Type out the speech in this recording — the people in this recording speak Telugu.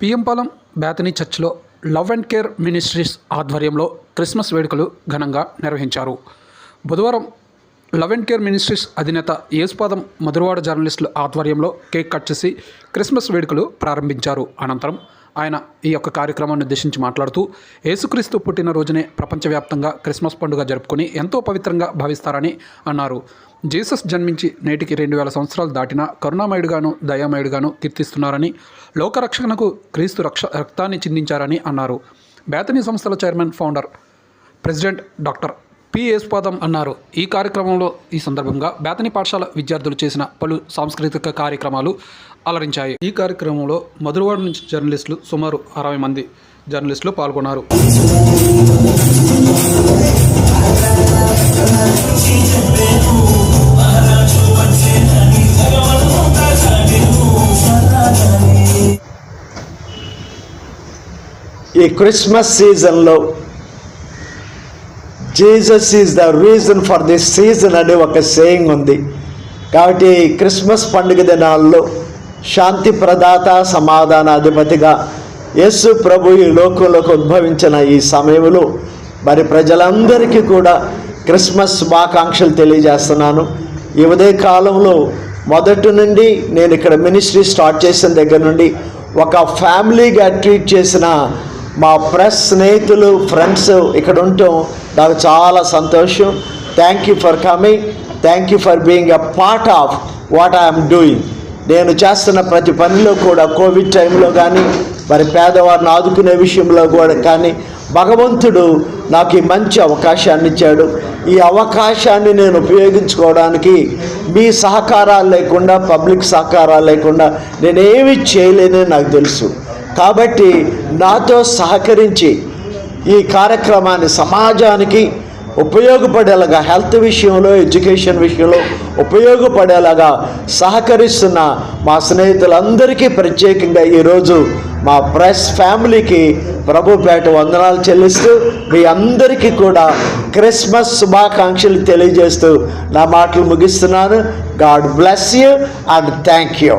పిఎంపాలెం బ్యాతనీ చర్చ్లో లవ్ అండ్ కేర్ మినిస్ట్రీస్ ఆధ్వర్యంలో క్రిస్మస్ వేడుకలు ఘనంగా నిర్వహించారు. బుధవారం లవ్ అండ్ కేర్ మినిస్ట్రీస్ అధినేత యేసుపాదం మధురవాడ జర్నలిస్టుల ఆధ్వర్యంలో కేక్ కట్ చేసి క్రిస్మస్ వేడుకలు ప్రారంభించారు. అనంతరం ఆయన ఈ యొక్క కార్యక్రమాన్ని ఉద్దేశించి మాట్లాడుతూ యేసుక్రీస్తు పుట్టినరోజునే ప్రపంచవ్యాప్తంగా క్రిస్మస్ పండుగ జరుపుకొని ఎంతో పవిత్రంగా భావిస్తారని అన్నారు. జీసస్ జన్మించి నేటికి రెండు వేల సంవత్సరాలు దాటినా కరుణామయుడుగాను దయామయుడుగాను కీర్తిస్తున్నారని లోకరక్షణకు క్రీస్తు రక్ష రక్తాన్ని చిందించారని అన్నారు. బేతనీ సంస్థల chairman founder president doctor P పదం అన్నారు. ఈ కార్యక్రమంలో ఈ సందర్భంగా బేతని పాఠశాల విద్యార్థులు చేసిన పలు సాంస్కృతిక కార్యక్రమాలు అలరించాయి. ఈ కార్యక్రమంలో మధురవాడ నుంచి జర్నలిస్టులు సుమారు అరవై మంది జర్నలిస్టులు పాల్గొన్నారు. ఈ క్రిస్మస్ సీజన్లో Jesus is the reason for this season అనే ఒక సేయింగ్ ఉంది. కాబట్టి క్రిస్మస్ పండుగ దినాల్లో శాంతి ప్రదాత సమాధాన అధిపతిగా యేసు ప్రభు ఈ లోకంలోకి ఉద్భవించిన ఈ సమయంలో మరి ప్రజలందరికీ కూడా క్రిస్మస్ శుభాకాంక్షలు తెలియజేస్తున్నాను. ఈ ఉదయ కాలంలో మొదటి నుండి నేను ఇక్కడ మినిస్ట్రీ స్టార్ట్ చేసిన దగ్గర నుండి ఒక ఫ్యామిలీగా ట్రీట్ చేసిన మా ప్రెస్ స్నేహితులు ఫ్రెండ్స్ ఇక్కడ ఉండటం నాకు చాలా సంతోషం. Thank you for coming thank you for being a part of what I'm doing నేను చేస్తున్న ప్రతి పనిలో కూడా కోవిడ్ టైంలో కానీ మరి పేదవారిని ఆదుకునే విషయంలో కూడా కానీ భగవంతుడు నాకు ఈ మంచి అవకాశాన్ని ఇచ్చాడు. ఈ అవకాశాన్ని నేను ఉపయోగించుకోవడానికి మీ సహకారాలు లేకుండా పబ్లిక్ సహకారాలు లేకుండా నేనేమి చేయలేనని నాకు తెలుసు. కాబట్టి నాతో సహకరించి ఈ కార్యక్రమాన్ని సమాజానికి ఉపయోగపడేలాగా హెల్త్ విషయంలో ఎడ్యుకేషన్ విషయంలో ఉపయోగపడేలాగా సహకరిస్తున్న మా స్నేహితులందరికీ ప్రత్యేకంగా ఈరోజు మా ప్రెస్ ఫ్యామిలీకి ప్రభుపేట వందనాలు చెల్లిస్తూ మీ అందరికీ కూడా క్రిస్మస్ శుభాకాంక్షలు తెలియజేస్తూ నా మాటలు ముగిస్తున్నాను. God bless you and thank you.